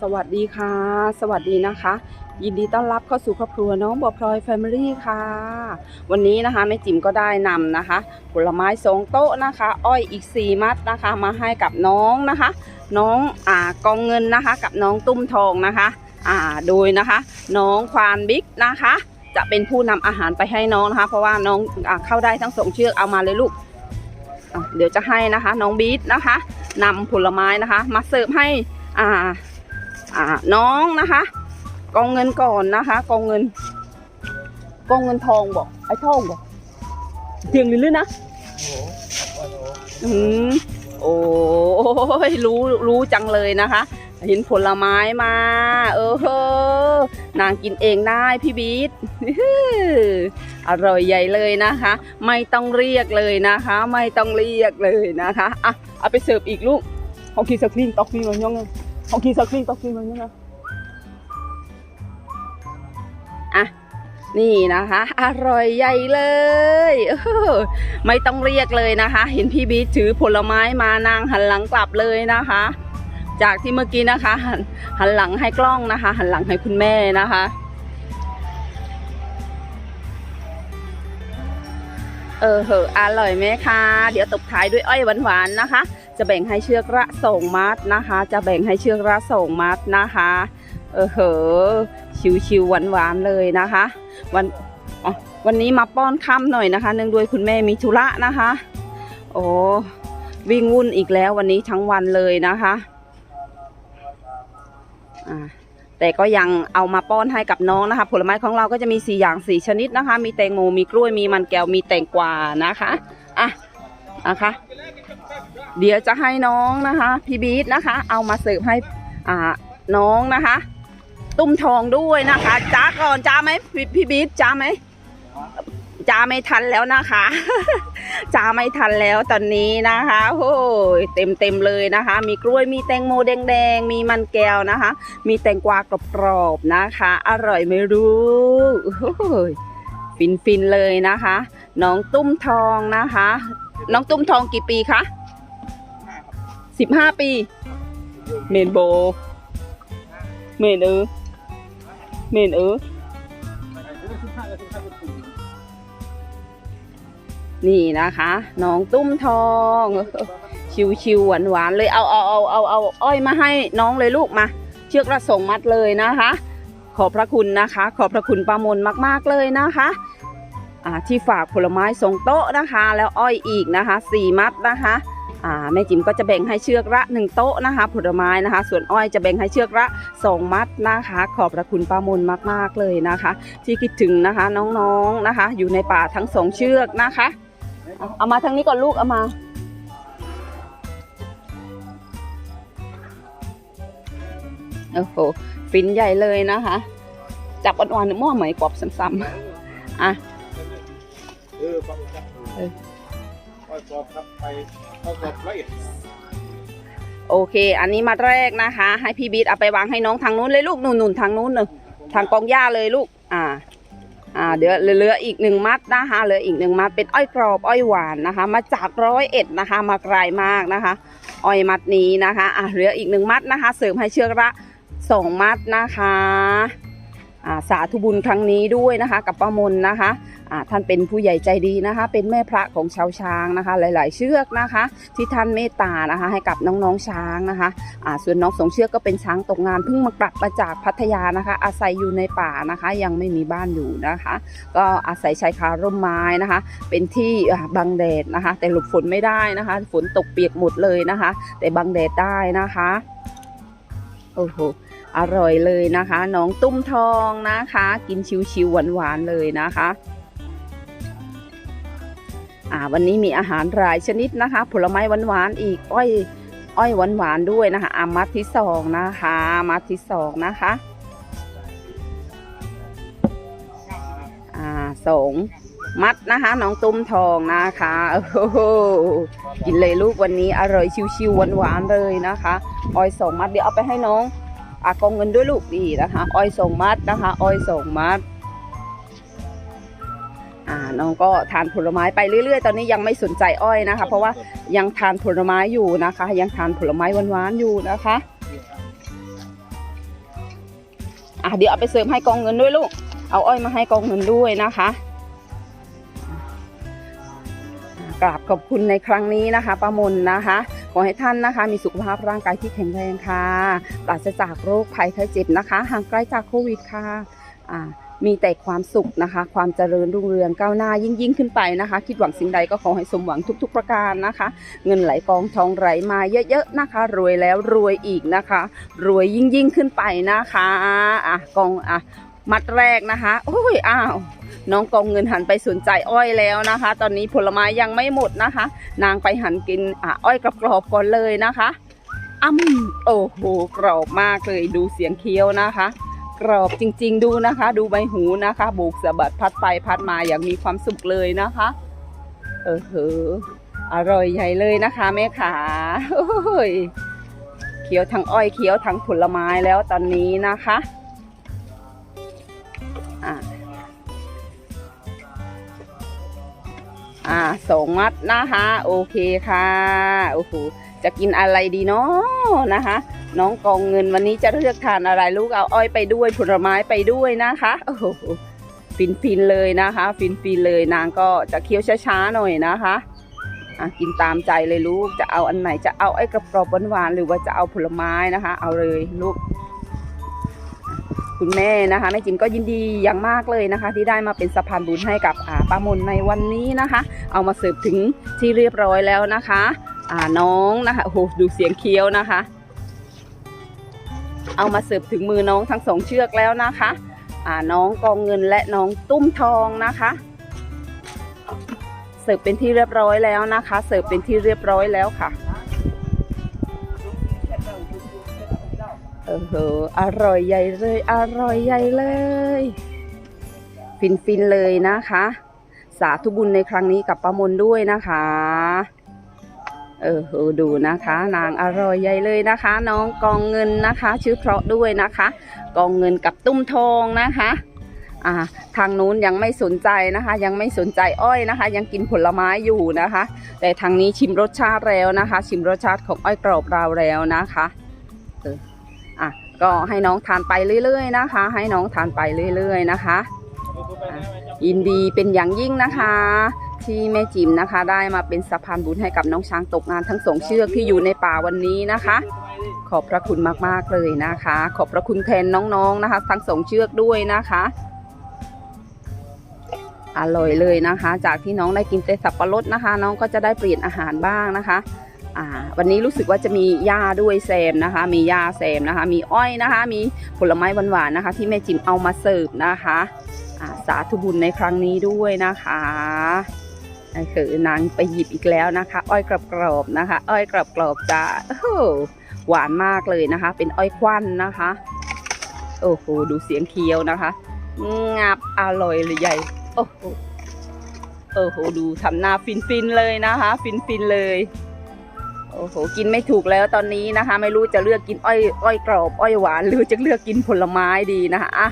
สวัสดีค่ะ สวัสดีนะคะ ยินดีต้อนรับเข้าสู่ครอบครัวน้องบัวพลอยแฟมิลี่ค่ะ วันนี้นะคะแม่จิ๋มก็ได้นำนะคะ ผลไม้สองโต๊ะนะคะ อ้อยอีก 4 มัดนะคะ มาให้กับน้องนะคะ น้องอ่ากองเงินนะคะ กับน้องตุ้มทองนะคะอ่าโดยนะคะ น้องควานบิ๊กนะคะ จะเป็นผู้นำอาหารไปให้น้องนะคะ เพราะว่าน้องอ่าเข้าได้ทั้งสองเชือกเอามาเลยลูกเดี๋ยวจะให้นะคะ น้องบีทนะคะนำผลไม้นะคะ มาเสิร์ฟให้อ่า อ่าน้องนะคะ กองเงินก่อนนะคะ กองเงิน กองเงินทองบอกไอ้ทองบอกเพียงลิ้นนะอืมโอ้ยรู้รู้จังเลยนะคะ เห็นผลไม้มา เออเฮอนางกินเองได้พี่บีทอร่อยใหญ่เลยนะคะ ไม่ต้องเรียกเลยนะคะ ไม่ต้องเรียกเลยนะคะอะเอาไปเสิร์ฟอีกลูกของคีสครีมตอกฟีมันยังไง ของคีสครีมตอกฟีมันยังไงอะนี่นะคะ อร่อยใหญ่เลยเออไม่ต้องเรียกเลยนะคะ เห็นพี่บีถือผลไม้มานางหันหลังกลับเลยนะคะ จากที่เมื่อกี้นะคะ หันหันหลังให้กล้องนะคะ หันหลังให้คุณแม่นะคะเออเหอะอร่อยไหมคะ เดี๋ยวตบท้ายด้วยอ้อยหวานๆนะคะ จะแบ่งให้เชือกละสองมัดนะคะ จะแบ่งให้เชือกละสองมัดนะคะ เออเหอชิวๆหวานๆเลยนะคะ วันออวันนี้มาป้อนค่ำหน่อยนะคะ เนื่องด้วยคุณแม่มีธุระนะคะ โอ้วิ่งวุ่นอีกแล้ววันนี้ทั้งวันเลยนะคะแต่ก็ยังเอามาป้อนให้กับน้องนะคะ ผลไม้ของเราก็จะมี4อย่าง4ชนิดนะคะ มีแตงโมมีกล้วยมีมันแก้วมีแตงกวานะคะอะนะคะ เดี๋ยวจะให้น้องนะคะพี่บีทนะคะ เอามาเสิร์ฟให้อ่าน้องนะคะ ตุ้มทองด้วยนะคะจ้าก่อนจ้าไหมพี่พี่บีทจ้าไหมจ้าไม่ทันแล้วนะคะจ้าไม่ทันแล้วตอนนี้นะคะโอ้ยเต็มเต็มเลยนะคะ มีกล้วยมีแตงโมแดงๆมีมันแก้วนะคะ มีแตงกวากรอบๆนะคะ อร่อยไม่รู้โอ้ยฟินฟินๆเลยนะคะ น้องตุ้มทองนะคะ น้องตุ้มทองกี่ปีคะ สิบห้าปีเมนโบเมนเออเมนเออนี่นะคะ น้องตุ้มทอง ชิวๆหวานๆเลยเอาเอาเอาเอาเอาอ้อยมาให้น้องเลยลูกมา เชือกระสงมัดเลยนะคะ ขอบพระคุณนะคะ ขอบพระคุณป้ามนมากๆเลยนะคะที่ฝากผลไม้สองโต๊ะนะคะ แล้วอ้อยอีกนะคะสี่มัดนะคะ แม่จิ๋มก็จะแบ่งให้เชือกละหนึ่งโต๊ะนะคะ ผลไม้นะคะ ส่วนอ้อยจะแบ่งให้เชือกละสองมัดนะคะ ขอบพระคุณป้ามนมากๆเลยนะคะ ที่คิดถึงนะคะน้องๆนะคะ อยู่ในป่าทั้งสองเชือกนะคะ เอามาทางนี้ก่อนลูกเอามาโอ้โหฟินใหญ่เลยนะคะ จับอ่อนๆหม้อไหมกรอบซ้ำๆอะเออ ฟังครับเออค่อยกรอบครับไปค่อยกรอบละเอียดโอเค อันนี้มาแรกนะคะ ให้พี่บีทเอาไปวางให้น้องทางนู้นเลยลูกหนุ่นนุ่นทางนู้นเลยทางกองหญ้าเลยลูก อ่า อ่า เดี๋ยวเหลืออีกหนึ่งมัดนะคะเหลืออีกหนึ่งมัดเป็นอ้อยกรอบอ้อยหวานนะคะ มาจากร้อยเอ็ดนะคะ มาไกลมากนะคะ อ้อยมัดนี้นะคะ อ่าเหลืออีกหนึ่งมัดนะคะ เสริมให้เชือกละสองมัดนะคะอ่า สาธุบุญครั้งนี้ด้วยนะคะ กับป้ามนนะคะท่านเป็นผู้ใหญ่ใจดีนะคะ เป็นแม่พระของชาวช้างนะคะ หลาย ๆ เชือกนะคะ ที่ท่านเมตตานะคะ ให้กับน้องๆช้างนะคะส่วนน้องสองเชือกก็เป็นช้างตกงานเพิ่งมากลับมาจากพัทยานะคะ อาศัยอยู่ในป่านะคะ ยังไม่มีบ้านอยู่นะคะ ก็อาศัยชายคาร่มไม้นะคะ เป็นที่บังแดดนะคะ แต่หลบฝนไม่ได้นะคะ ฝนตกเปียกหมดเลยนะคะ แต่บังแดดได้นะคะโอ้โห อร่อยเลยนะคะ น้องตุ้มทองนะคะ กินชิวๆหวานๆเลยนะคะอ่าวันนี้มีอาหารหลายชนิดนะคะ ผลไม้หวานๆอีกอ้อยอ้อยหวานๆด้วยนะคะอามัดที่สองนะคะมัดที่สองนะคะอ่าสองมัดนะคะน้องตุ้มทองนะคะโอ้โหกินเลยลูกวันนี้อร่อยชิวๆหวานๆเลยนะคะอ้อยสองมัดเดี๋ยวเอาไปให้น้อง อากองเงินด้วยลูกดีนะคะอ้อยส่งมัดนะคะอ้อยส่งมัดอ่าน้องก็ทานผลไม้ไปเรื่อยๆ ตอนนี้ยังไม่สนใจอ้อยนะคะ เพราะว่ายังทานผลไม้อยู่นะคะ ยังทานผลไม้หวานๆอยู่นะคะอะเดี๋ยวเอาไปเสริมให้กองเงินด้วยลูก เอาอ้อยมาให้กองเงินด้วยนะคะกราบขอบคุณในครั้งนี้นะคะป้ามนนะคะขอให้ท่านนะคะ มีสุขภาพร่างกายที่แข็งแรงค่ะปราศจากโรคภัยไข้เจ็บนะคะ ห่างไกลจากโควิดค่ะอ่ามีแต่ความสุขนะคะ ความเจริญรุ่งเรืองก้าวหน้ายิ่งยิ่งขึ้นไปนะคะ คิดหวังสิ่งใดก็ขอให้สมหวังทุก ๆ ประการนะคะ เงินไหลกองทองไหลมาเยอะๆนะคะ รวยแล้วรวยอีกนะคะ รวยยิ่งยิ่งขึ้นไปนะคะอะกองอะมัดแรกนะคะโอ้ยอ้าว น้องกองเงินหันไปสนใจอ้อยแล้วนะคะ ตอนนี้ผลไม้ยังไม่หมดนะคะ นางไปหันกินออ้อยกรอบๆก่อนเลยนะคะอ้ำโอ้โหกรอบมากเลยดูเสียงเคี้ยวนะคะ กรอบจริง ๆ ดูนะคะ ดูใบหูนะคะโบกสะบัดพัดไปพัดมาอย่างมีความสุขเลยนะคะ เออเหออร่อยใหญ่เลยนะคะแม่ขาโอ้ยเคี้ยวทั้งอ้อยเคี้ยวทั้งผลไม้แล้วตอนนี้นะคะ อ่าสองมัดนะคะ โอเคค่ะโอ้โหจะกินอะไรดีเนาะนะคะ น้องกองเงินวันนี้จะเลือกทานอะไรลูกเอาอ้อยไปด้วยผลไม้ไปด้วยนะคะโอ้โหฟินฟินเลยนะคะ ฟินฟินเลยนางก็จะเคี้ยวช้าๆหน่อยนะคะอะกินตามใจเลยลูกจะเอาอันไหนจะเอาไอ้กระปรอบหวานๆหรือว่าจะเอาผลไม้นะคะ เอาเลยลูก คุณแม่นะคะแม่จิมก็ยินดีอย่างมากเลยนะคะ ที่ได้มาเป็นสะพานบุญให้กับป้ามนในวันนี้นะคะ เอามาเสิร์ฟถึงที่เรียบร้อยแล้วนะคะอ่าน้องนะคะโอ้โหดูเสียงเคี้ยวนะคะ เอามาเสิร์ฟถึงมือน้องทั้งสองเชือกแล้วนะคะอ่าน้องกองเงินและน้องตุ้มทองนะคะ เสิร์ฟเป็นที่เรียบร้อยแล้วนะคะ เสิร์ฟเป็นที่เรียบร้อยแล้วค่ะ เออเหอร่อยใหญ่เลย อร่อยใหญ่เลย ฟินฟินๆเลยนะคะ สาธุบุญในครั้งนี้กับประมนด้วยนะคะ เออดูนะคะ นางอร่อยใหญ่เลยนะคะ น้องกองเงินนะคะ ชื่อเพราะด้วยนะคะ กองเงินกับตุ้มทองนะคะอ่าทางนู้นยังไม่สนใจนะคะ ยังไม่สนใจอ้อยนะคะ ยังกินผลไม้อยู่นะคะ แต่ทางนี้ชิมรสชาติแล้วนะคะ ชิมรสชาติของอ้อยกรอบเราแล้วนะคะ ก็ให้น้องทานไปเรื่อยๆนะคะ ให้น้องทานไปเรื่อยๆนะคะยินดีเป็นอย่างยิ่งนะคะ ที่แม่จิมนะคะ ได้มาเป็นสะพานบุญให้กับน้องช้างตกงานทั้งสองเชือกที่อยู่ในป่าวันนี้นะคะ ขอบพระคุณมากๆเลยนะคะ ขอบพระคุณแทนน้องๆนะคะ ทั้งสองเชือกด้วยนะคะอร่อยเลยนะคะ จากที่น้องได้กินแต่สับปะรดนะคะ น้องก็จะได้เปลี่ยนอาหารบ้างนะคะ อ่าวันนี้รู้สึกว่าจะมีหญ้าด้วยแซมนะคะ มีหญ้าแซมนะคะ มีอ้อยนะคะ มีผลไม้หวานๆนะคะ ที่แม่จิมเอามาเสิร์ฟนะคะอ่าสาธุบุญในครั้งนี้ด้วยนะคะนั่นคือนางไปหยิบอีกแล้วนะคะ อ้อยกรอบๆนะคะ อ้อยกรอบๆจะโอ้หวานมากเลยนะคะ เป็นอ้อยควันนะคะ โอ้โหดูเสียงเคี้ยวนะคะงับอร่อยเลยใหญ่โอ้โหโอ้โหดูทำหน้าฟินๆเลยนะคะ ฟินๆเลย โอ้โหกินไม่ถูกแล้วตอนนี้นะคะ ไม่รู้จะเลือกกินอ้อยอ้อยกรอบอ้อยหวาน หรือจะเลือกกินผลไม้ดีนะคะอะ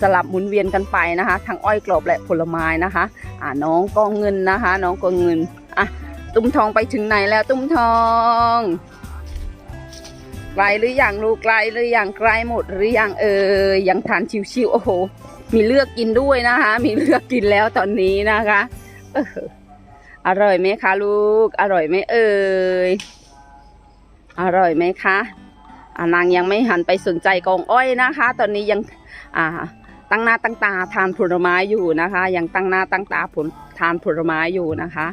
สลับหมุนเวียนกันไปนะคะทั้งอ้อยกรอบและผลไม้นะคะอ่าน้องกองเงินนะคะ น้องกองเงินอะตุ้มทองไปถึงไหนแล้วตุ้มทองไกลหรือยังลูกไกลหรือยังไกลหมดหรือยังเออยังทานชิวๆโอ้โห มีเลือกกินด้วยนะคะ มีเลือกกินแล้วตอนนี้นะคะเอร่อยไหมคะลูก อร่อยไหมเอ่ย อร่อยไหมคะอานางยังไม่หันไปสนใจกองอ้อยนะคะ ตอนนี้ยังตั้งหน้าตั้งตาทานผลไม้อยู่นะคะ ยังตั้งหน้าตั้งตาผลทานผลไม้อยู่นะคะ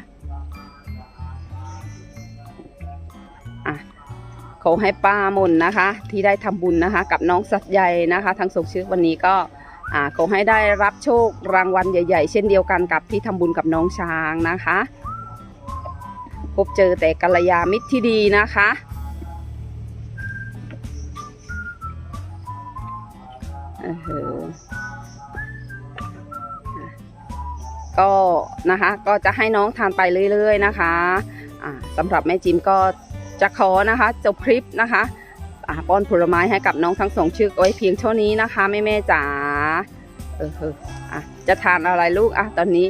ะขอให้ป้ามนนะคะ ที่ได้ทำบุญนะคะ กับน้องสัตย์ใหญ่นะคะทั้งสงชื่อวันนี้ก็ อ่าขอให้ได้รับโชครางวัลใหญ่ ๆ เช่นเดียวกันกับที่ทำบุญกับน้องช้างนะคะ พบเจอแต่กัลยาณมิตรที่ดีนะคะก็นะคะก็จะให้น้องทานไปเรื่อยๆนะคะสำหรับแม่จิมก็จะขอนะคะจบคลิปนะคะป้อนผลไม้ให้กับน้องทั้งสองชื่อไว้เพียงเท่านี้นะคะแม่แม่ๆจ๋า เออเออะจะทานอะไรลูกอะตอนนี้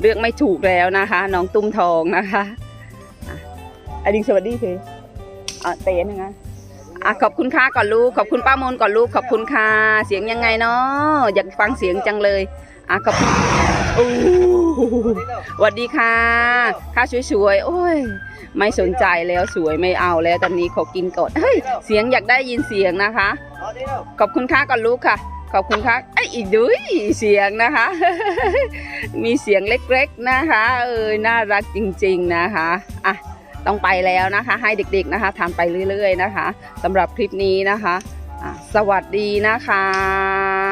เลือกไม่ถูกแล้วนะคะน้องตุ้มทองนะคะอะอดิงสวัสดีคืออะเต้นงนะอะขอบคุณค่ะก่อนลูกขอบคุณป้ามนก่อนลูกขอบคุณค่ะเสียงยังไงเนาะอยากฟังเสียงจังเลยอะขอบคุณโอ้สวัสดีค่ะค่าสวยๆโอ้ยไม่สนใจแล้วสวยไม่เอาแล้วตอนนี้ขอกินก่อนเฮ้ยเสียงอยากได้ยินเสียงนะคะ ขอบคุณค่ะก่อนลูกค่ะ ขอบคุณค่ะ อ้ยอีดุยเสียงนะคะ มีเสียงเล็กๆนะคะเออน่ารักจริงๆนะคะอะต้องไปแล้วนะคะ ให้เด็กๆนะคะทานไปเรื่อยๆนะคะสำหรับคลิปนี้นะคะะสวัสดีนะคะ